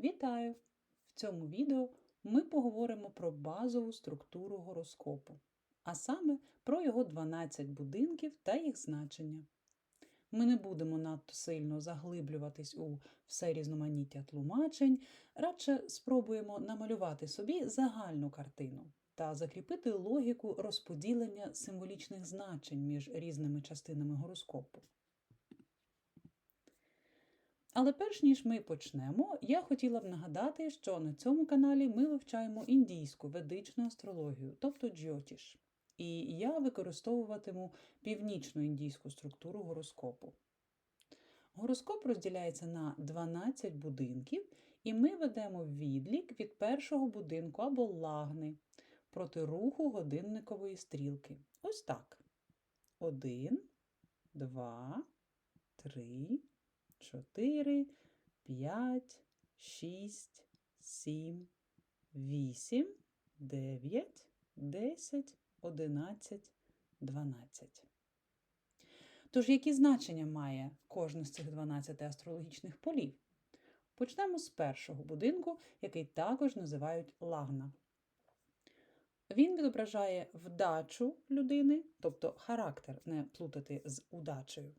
Вітаю! В цьому відео ми поговоримо про базову структуру гороскопу, а саме про його 12 будинків та їх значення. Ми не будемо надто сильно заглиблюватись у все різноманіття тлумачень, радше спробуємо намалювати собі загальну картину та закріпити логіку розподілення символічних значень між різними частинами гороскопу. Але перш ніж ми почнемо, я хотіла б нагадати, що на цьому каналі ми вивчаємо індійську ведичну астрологію, тобто джотіш. І я використовуватиму північну індійську структуру гороскопу. Гороскоп розділяється на 12 будинків, і ми ведемо відлік від першого будинку або лагни проти руху годинникової стрілки. Ось так. Один, два, три. 4, 5, 6, 7, 8, 9, 10, 11, 12. Тож, які значення має кожне з цих 12 астрологічних полів? Почнемо з першого будинку, який також називають лагна. Він відображає вдачу людини, тобто характер не плутати з удачею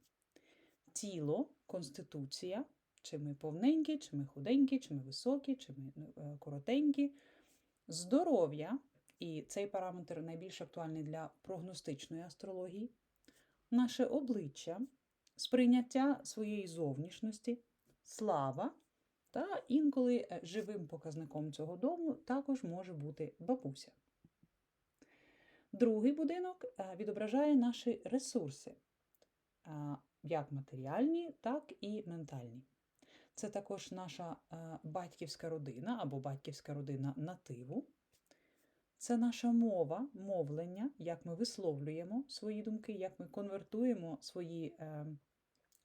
тіло, конституція, чи ми повненькі, чи ми худенькі, чи ми високі, чи ми е, коротенькі, здоров'я, і цей параметр найбільш актуальний для прогностичної астрології, наше обличчя, сприйняття своєї зовнішності, слава. Та інколи е, живим показником цього дому також може бути бабуся. Другий будинок е, відображає наші ресурси як матеріальні, так і ментальні. Це також наша е, батьківська родина або батьківська родина нативу. Це наша мова, мовлення, як ми висловлюємо свої думки, як ми конвертуємо свої е,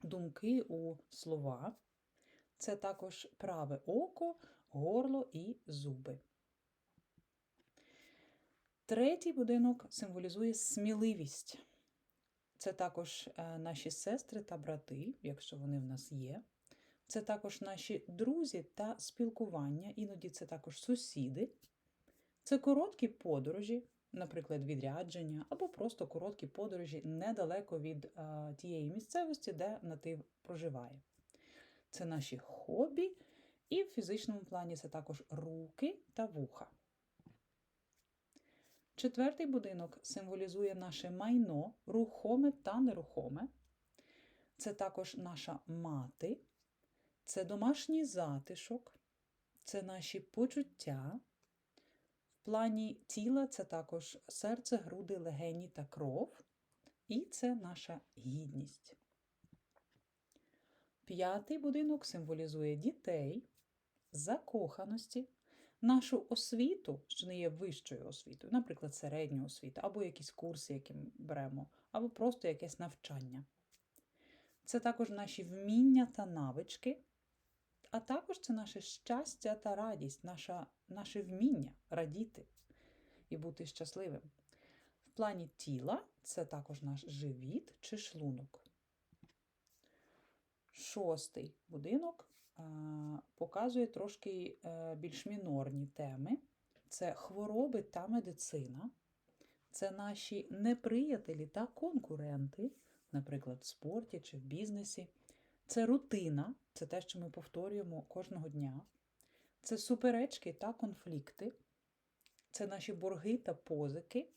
думки у слова. Це також праве око, горло і зуби. Третій будинок символізує сміливість. Це також е, наші сестри та брати, якщо вони в нас є. Це також наші друзі та спілкування, іноді це також сусіди. Це короткі подорожі, наприклад, відрядження, або просто короткі подорожі недалеко від а, е, тієї місцевості, де натив проживає. Це наші хобі, і в фізичному плані це також руки та вуха. Четвертий будинок символізує наше майно, рухоме та нерухоме. Це також наша мати, це домашній затишок, це наші почуття. В плані тіла це також серце, груди, легені та кров. І це наша гідність. П'ятий будинок символізує дітей, закоханості, нашу освіту, що не є вищою освітою, наприклад, середню освіту, або якісь курси, які ми беремо, або просто якесь навчання. Це також наші вміння та навички, а також це наше щастя та радість, наша, наше вміння радіти і бути щасливим. В плані тіла це також наш живіт чи шлунок. Шостий будинок показує трошки е, більш мінорні теми. Це хвороби та медицина, це наші неприятелі та конкуренти, наприклад, в спорті чи в бізнесі. Це рутина, це те, що ми повторюємо кожного дня. Це суперечки та конфлікти, це наші борги та позики,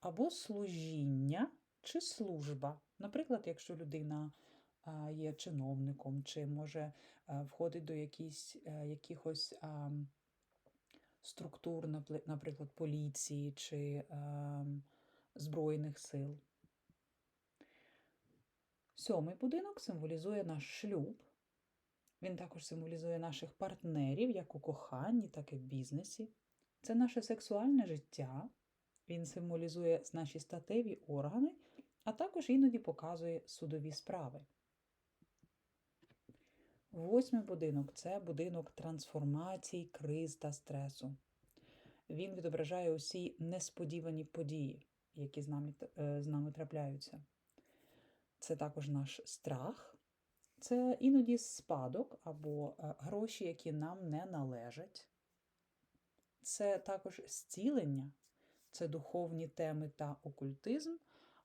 або служіння чи служба. Наприклад, якщо людина є чиновником, чи може входить до якісь, е, якихось структур, наприклад, поліції чи Збройних сил. Сьомий будинок символізує наш шлюб. Він також символізує наших партнерів як у коханні, так і в бізнесі. Це наше сексуальне життя. Він символізує наші статеві органи, а також іноді показує судові справи. Восьмий будинок це будинок трансформацій, криз та стресу. Він відображає усі несподівані події, які з нами, е, з нами трапляються. Це також наш страх, це іноді спадок або е, гроші, які нам не належать. Це також зцілення, це духовні теми та окультизм.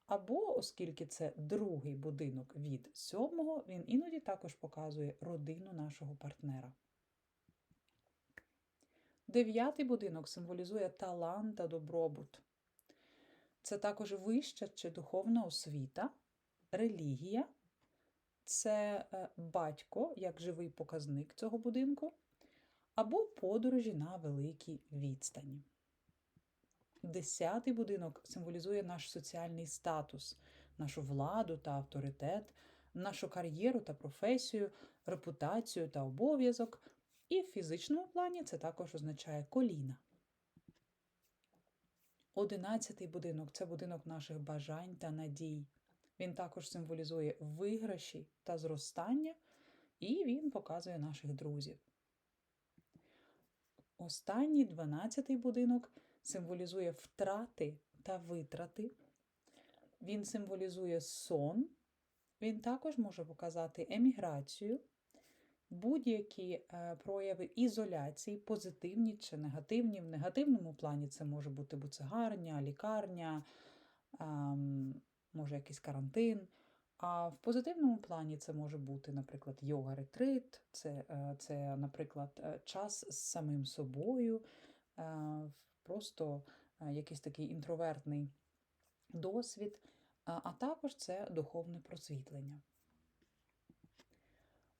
Або, оскільки це другий будинок від сьомого, він іноді також показує родину нашого партнера. Дев'ятий будинок символізує талант та добробут. Це також вища чи духовна освіта, релігія, це е, батько як живий показник цього будинку, або подорожі на великій відстані. Десятий будинок символізує наш соціальний статус, нашу владу та авторитет, нашу кар'єру та професію, репутацію та обов'язок. І в фізичному плані це також означає коліна. Одинадцятий будинок це будинок наших бажань та надій. Він також символізує виграші та зростання, і він показує наших друзів. Останній дванадцятий будинок символізує втрати та витрати. Він символізує сон, він також може показати еміграцію, будь-які е, прояви ізоляції, позитивні чи негативні. В негативному плані це може бути буцегарня, лікарня, ем, може якийсь карантин. А в позитивному плані це може бути, наприклад, йога-ретрит, це, е, це, наприклад, е, час з самим собою, просто е, якийсь такий інтровертний досвід, а також це духовне просвітлення.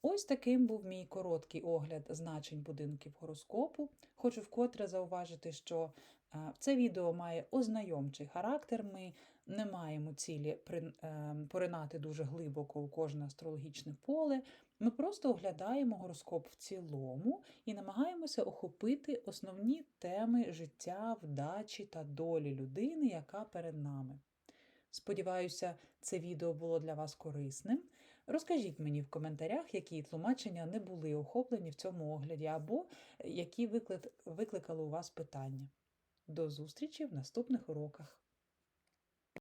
Ось таким був мій короткий огляд значень будинків гороскопу. Хочу вкотре зауважити, що е, це відео має ознайомчий характер. Ми не маємо цілі е, поринати дуже глибоко у кожне астрологічне поле. Ми просто оглядаємо гороскоп в цілому і намагаємося охопити основні теми життя, вдачі та долі людини, яка перед нами. Сподіваюся, це відео було для вас корисним. Розкажіть мені в коментарях, які тлумачення не були охоплені в цьому огляді, або які викликали у вас питання. До зустрічі в наступних уроках!